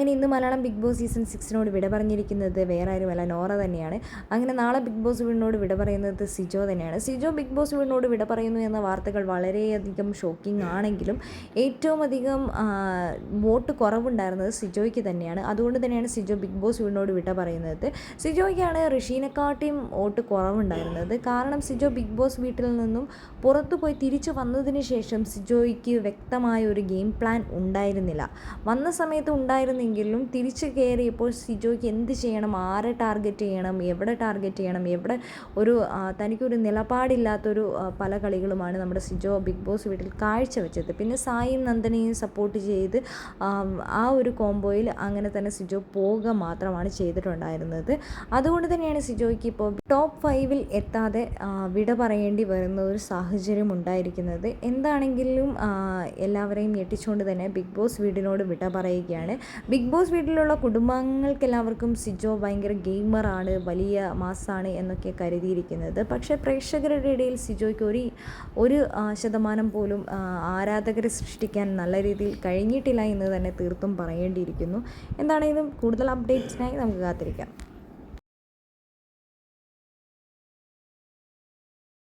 അങ്ങനെ ഇന്ന് Malayalam big boss season സിക്സിനോട് വിട പറഞ്ഞിരിക്കുന്നത് വേറെ ആരുമല്ല നോറ തന്നെയാണ്. അങ്ങനെ നാളെ ബിഗ് ബോസ് വീടിനോട് വിട പറയുന്നത് സിജോ തന്നെയാണ്. സിജോ ബിഗ് ബോസ് വീടിനോട് വിട പറയുന്നു എന്ന വാർത്തകൾ വളരെയധികം ഷോക്കിംഗ് ആണെങ്കിലും ഏറ്റവും അധികം വോട്ട് കുറവുണ്ടായിരുന്നത് സിജോയ്ക്ക് തന്നെയാണ്. അതുകൊണ്ട് തന്നെയാണ് സിജോ ബിഗ് ബോസ് വീടിനോട് വിട പറയുന്നത്. സിജോയ്ക്കാണ് ഋഷീനെക്കാട്ടിയും വോട്ട് കുറവുണ്ടായിരുന്നത്. കാരണം സിജോ ബിഗ് ബോസ് വീട്ടിൽ നിന്നും പുറത്തു പോയി തിരിച്ചു വന്നതിന് ശേഷം സിജോയ്ക്ക് വ്യക്തമായ ഒരു ഗെയിം പ്ലാൻ ഉണ്ടായിരുന്നില്ല. വന്ന സമയത്ത് ഉണ്ടായിരുന്നെങ്കിലും തിരിച്ച് കയറിയപ്പോൾ സിജോയ്ക്ക് എന്ത് ചെയ്യണം? ആരെ ടാർഗറ്റ് ചെയ്യണം? എവിടെ ടാർഗറ്റ് ചെയ്യണം? എവിടെ ഒരു തനിക്കൊരു നിലപാടില്ലാത്തൊരു പല കളികളുമാണ് നമ്മുടെ സിജോ ബിഗ് ബോസ് വീട്ടിൽ കാഴ്ചവെച്ചത്. പിന്നെ സായും നന്ദനയും സപ്പോർട്ട് ചെയ്ത് ആ ഒരു കോംബോയിൽ അങ്ങനെ തന്നെ സിജോ പോവുക മാത്രമാണ് ചെയ്തിട്ടുണ്ടായിരുന്നത്. അതുകൊണ്ട് തന്നെയാണ് സിജോയ്ക്ക് ഇപ്പോൾ ടോപ്പ് ഫൈവിൽ എത്താതെ വിട പറയേണ്ടി വരുന്ന ഒരു സാഹചര്യം ഉണ്ടായിരിക്കുന്നത്. എന്താണെങ്കിലും എല്ലാവരെയും ഞെട്ടിച്ചുകൊണ്ട് തന്നെ ബിഗ് ബോസ് വീടിനോട് വിട പറയുകയാണ്. ബിഗ് ബോസ് വീട്ടിലുള്ള കുടുംബാംഗങ്ങൾക്കെല്ലാവർക്കും സിജോ ഭയങ്കര ഗെയിമറാണ് വലിയ മാസാണ് എന്നൊക്കെ കരുതിയിരിക്കുന്നത്. പക്ഷേ പ്രേക്ഷകരുടെ ഇടയിൽ സിജോയ്ക്ക് ഒരു ഒരു ശതമാനം പോലും ആരാധകരെ സൃഷ്ടിക്കാൻ നല്ല രീതിയിൽ കഴിഞ്ഞിട്ടില്ല എന്ന് തന്നെ തീർത്തും പറയേണ്ടിയിരിക്കുന്നു. എന്താണെങ്കിലും കൂടുതൽ അപ്ഡേറ്റ്സിനായി നമുക്ക് കാത്തിരിക്കാം.